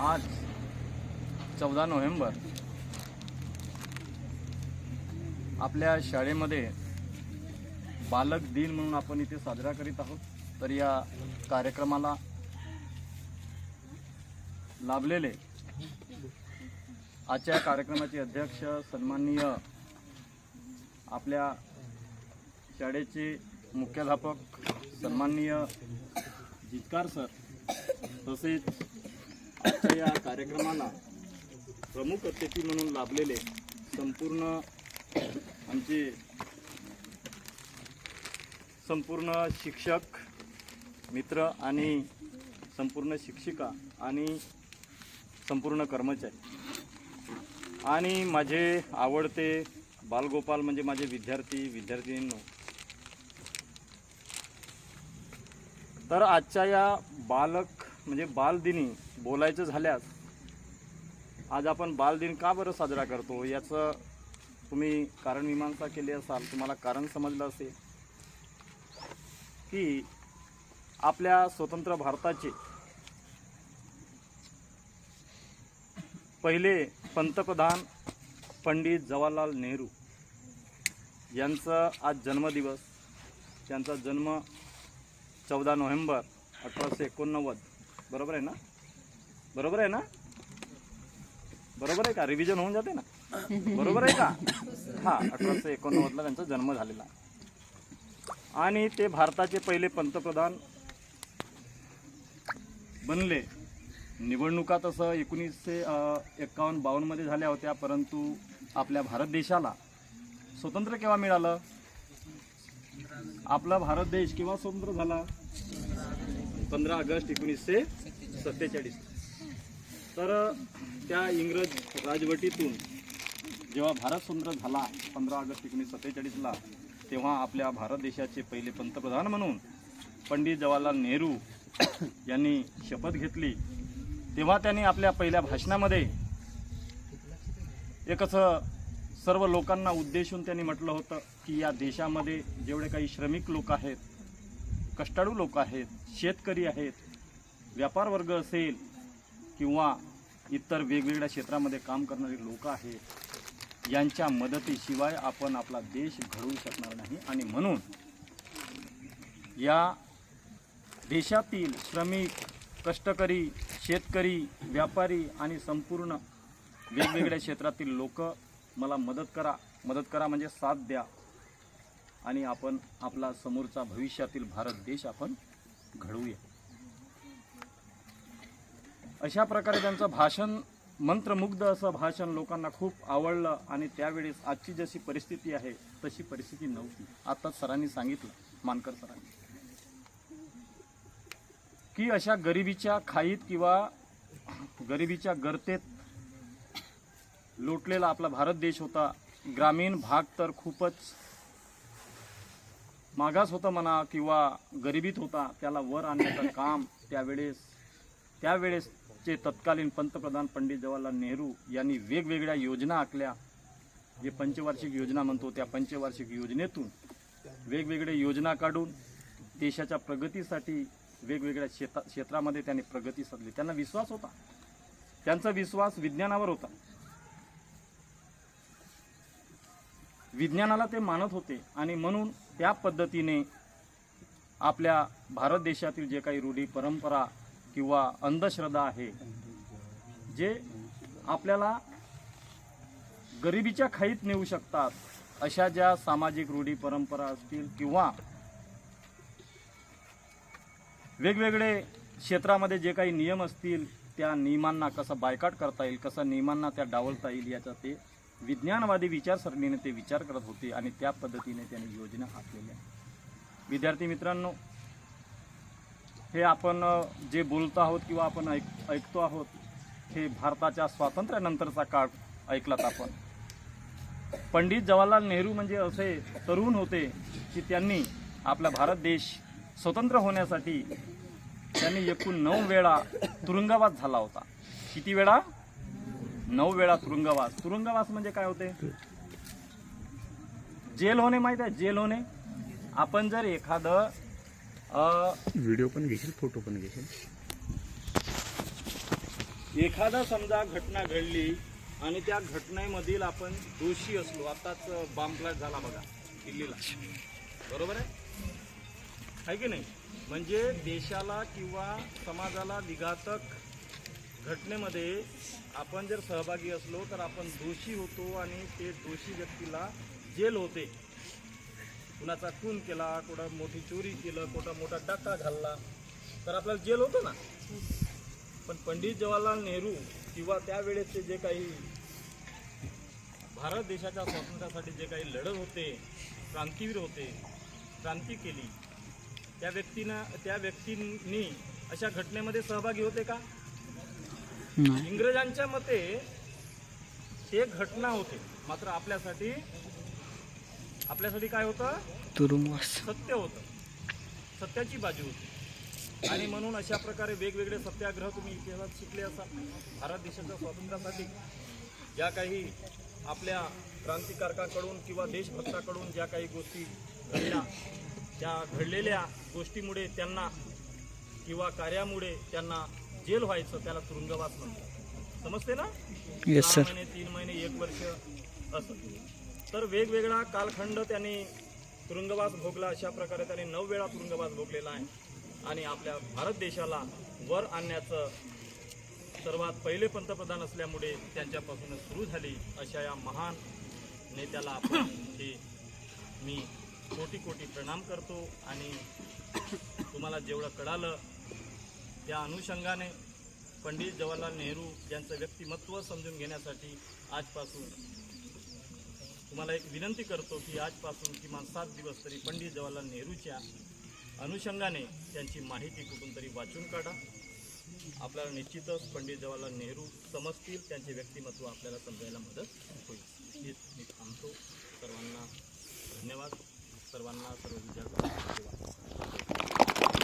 आज चौदा नोव्हेंबर. आपल्या शाळेमध्ये बालक दिन म्हणून आपण इथे साजरा करीत आहोत. तर या कार्यक्रमाला लाभलेले आजच्या कार्यक्रमाचे अध्यक्ष सन्माननीय आपल्या शाळेचे मुख्याध्यापक सन्माननीय जितकार सर तसेच आजच्या या कार्यक्रमाला प्रमुख अतिथी म्हणून लाभलेले संपूर्ण आमचे संपूर्ण शिक्षक मित्र आणि संपूर्ण शिक्षिका आणि संपूर्ण कर्मचारी आणि माझे आवडते बालगोपाल म्हणजे माझे विद्यार्थी विद्यार्थिनींनो. तर आजच्या या बालक म्हणजे बालदिनी बोलायचं झाल्यास आज आपण बालदिन का बरं साजरा करतो? याचं तुम्ही कारण मीमांसा केली असाल तुम्हाला कारण समजलं असेल की आपल्या स्वतंत्र भारताचे पहिले पंतप्रधान पंडित जवाहरलाल नेहरू यांचा आज जन्मदिवस त्यांचा जन्म चौदा नोव्हेंबर अठराशे एकोणनव्वद बरोबर आहे ना? बरोबर आहे ना? बरोबर आहे का? रिव्हिजन होऊन जाते ना? बरोबर आहे का? हा अठराशे एकोणनव्वदला त्यांचा जन्म झालेला. आणि ते भारताचे पहिले पंतप्रधान बनले. निवडणुका तसं एकोणीसशे एकावन्न बावन्नमध्ये झाल्या होत्या परंतु आपल्या भारत देशाला स्वतंत्र केव्हा मिळालं? आपला भारत देश केव्हा स्वतंत्र झाला? पंधरा ऑगस्ट एकोणीसशे सत्तेचाळीस. तर त्या इंग्रज राजवटीतून जेव्हा भारत स्वतंत्र झाला पंधरा ऑगस्ट एकोणीसशे सत्तेचाळीसला तेव्हा आपल्या भारत देशाचे पहिले पंतप्रधान म्हणून पंडित जवाहरलाल नेहरू यांनी शपथ घेतली. तेव्हा त्यांनी आपल्या पहिल्या भाषणामध्ये एक असं सर्व लोकांना उद्देशून त्यांनी म्हटलं होतं की या देशामध्ये जेवढे काही श्रमिक लोक आहेत कष्टाळू लोक आहेत शेतकरी आहेत व्यापार वर्ग असेल किंवा इतर वेगवेगळ्या क्षेत्रामध्ये काम करणारे लोक आहेत यांच्या मदतीशिवाय आपण आपला देश घडवू शकणार नाही. आणि म्हणून या देशातील श्रमिक कष्टकरी शेतकरी व्यापारी आणि संपूर्ण वेगवेगळ्या क्षेत्रातील लोक मला मदत करा मदत करा म्हणजे साथ द्या. आणि आपण आपला समोरचा भविष्यातील भारत देश आपण घडवूया. अशा प्रकारे त्यांचं भाषण मंत्रमुग्ध असं भाषण लोकांना खूप आवडलं आणि त्यावेळेस आजची जशी परिस्थिती आहे तशी परिस्थिती नव्हती. आता सरांनी सांगितलं मानकर सरांनी. की अशा गरिबीच्या खाईत किंवा गरिबीच्या गर्तेत लोटलेला आपला भारत देश होता ग्रामीण भाग तर खूपच मागास होता म्हणा किंवा गरिबीत होता त्याला वर आणण्याचं काम त्यावेळेस त्यावेळेसचे तत्कालीन पंतप्रधान पंडित जवाहरलाल नेहरू यांनी वेगवेगळ्या योजना आखल्या. जे पंचवार्षिक योजना म्हणतो त्या पंचवार्षिक योजनेतून वेगवेगळ्या योजना काढून देशाच्या प्रगतीसाठी वेगवेगळ्या क्षेत्र क्षेत्रामध्ये त्यांनी प्रगती साधली. त्यांना विश्वास होता. त्यांचा विश्वास विज्ञानावर होता. विज्ञानाला ते मानत होते आणि म्हणून त्या पद्धतीने आपल्या भारत देशातील जे काही रूढी परंपरा किंवा अंधश्रद्धा आहे जे आपल्याला गरिबीच्या खाईत नेऊ शकतात अशा ज्या सामाजिक रूढी परंपरा असतील किंवा वेगवेगळे क्षेत्रामध्ये जे काही नियम असतील त्या नियमांना कसं बायकाट करता येईल कसं नियमांना त्या डावलता येईल याचा ते विज्ञानवादी विचारसरणीने ते विचार करत होते आणि त्या पद्धतीने त्यांनी योजना आखलेल्या विद्यार्थी मित्रांनो हे आपण जे बोलतो आहोत किंवा आपण ऐक ऐकतो आहोत हे भारताच्या स्वातंत्र्यानंतरचा काळ ऐकलात आपण. पंडित जवाहरलाल नेहरू म्हणजे असे तरुण होते की त्यांनी आपला भारत देश स्वतंत्र होण्यासाठी त्यांनी एकूण नऊ वेळा तुरुंगवास झाला होता. किती वेळा? नऊ वेळा तुरुंगवास. तुरुंगवास म्हणजे काय होते? जेल होणे माहीत आहे? जेल होणे. आपण जर एखादं व्हिडिओ पण घेशील फोटो पण घेशील? एखादा समजा घटना घडली आणि त्या घटनेमधील आपण दोषी असलो आताच बॉम्ब ब्लास्ट झाला बघा दिल्लीला. बरोबर आहे? आहे की नाही? म्हणजे देशाला किंवा समाजाला विघातक घटनेमध्ये आपण जर सहभागी असलो तर आपण दोषी होतो आणि ते दोषी व्यक्तीला जेल होते. कुणाचा खून केला कुठं मोठी चोरी केलं कुठं मोठा डाका घालला तर आपल्याला जेल होतं ना. पण पंडित जवाहरलाल नेहरू किंवा त्यावेळेसचे जे काही भारत देशाच्या स्वातंत्र्यासाठी जे काही लढत होते क्रांतीवीर होते क्रांती केली त्या व्यक्तीनं त्या व्यक्तींनी अशा घटनेमध्ये सहभागी होते का? इंग्रजांच्या मते ते घटना होते. मात्र आपल्यासाठी आपल्यासाठी काय होतं? तुरुंगवास सत्य होतं. सत्याची बाजू होती. आणि म्हणून अशा प्रकारे वेगवेगळे सत्याग्रह तुम्ही इतिहासात शिकले असाल. भारत देशाच्या स्वातंत्र्यासाठी ज्या काही आपल्या क्रांतिकारकाकडून किंवा देशभक्ताकडून ज्या काही गोष्टी घडल्या त्या घडलेल्या गोष्टीमुळे त्यांना किंवा कार्यामुळे त्यांना जेल व्हायचं त्याला तुरुंगवास म्हणतात. समजते ना? येस सहा सर महिने तीन महिने एक वर्ष असं. तर वेगवेगळा कालखंड त्यांनी तुरुंगवास भोगला. अशा प्रकारे त्यांनी नऊ वेळा तुरुंगवास भोगलेला आहे. आणि आपल्या भारत देशाला वर आणण्याचं सर्वात पहिले पंतप्रधान असल्यामुळे त्यांच्यापासूनच सुरू झाली अशा या महान नेत्याला आपण हे मी कोटी कोटी प्रणाम करतो. आणि तुम्हाला जेवढं कळालं त्या अनुषंगाने पंडित जवाहरलाल नेहरू यांचं व्यक्तिमत्व समजून घेण्यासाठी आजपासून तुम्हाला एक विनंती करतो की आजपासून किमान सात दिवस तरी पंडित जवाहरलाल नेहरूच्या अनुषंगाने त्यांची माहिती कुठून तरी वाचून काढा. आपल्याला निश्चितच पंडित जवाहरलाल नेहरू समजतील त्यांचे व्यक्तिमत्व आपल्याला समजायला मदत होईल. हेच मी थांबतो. सर्वांना धन्यवाद. सर्वांना सर्व विद्यार्थ्यांना धन्यवाद.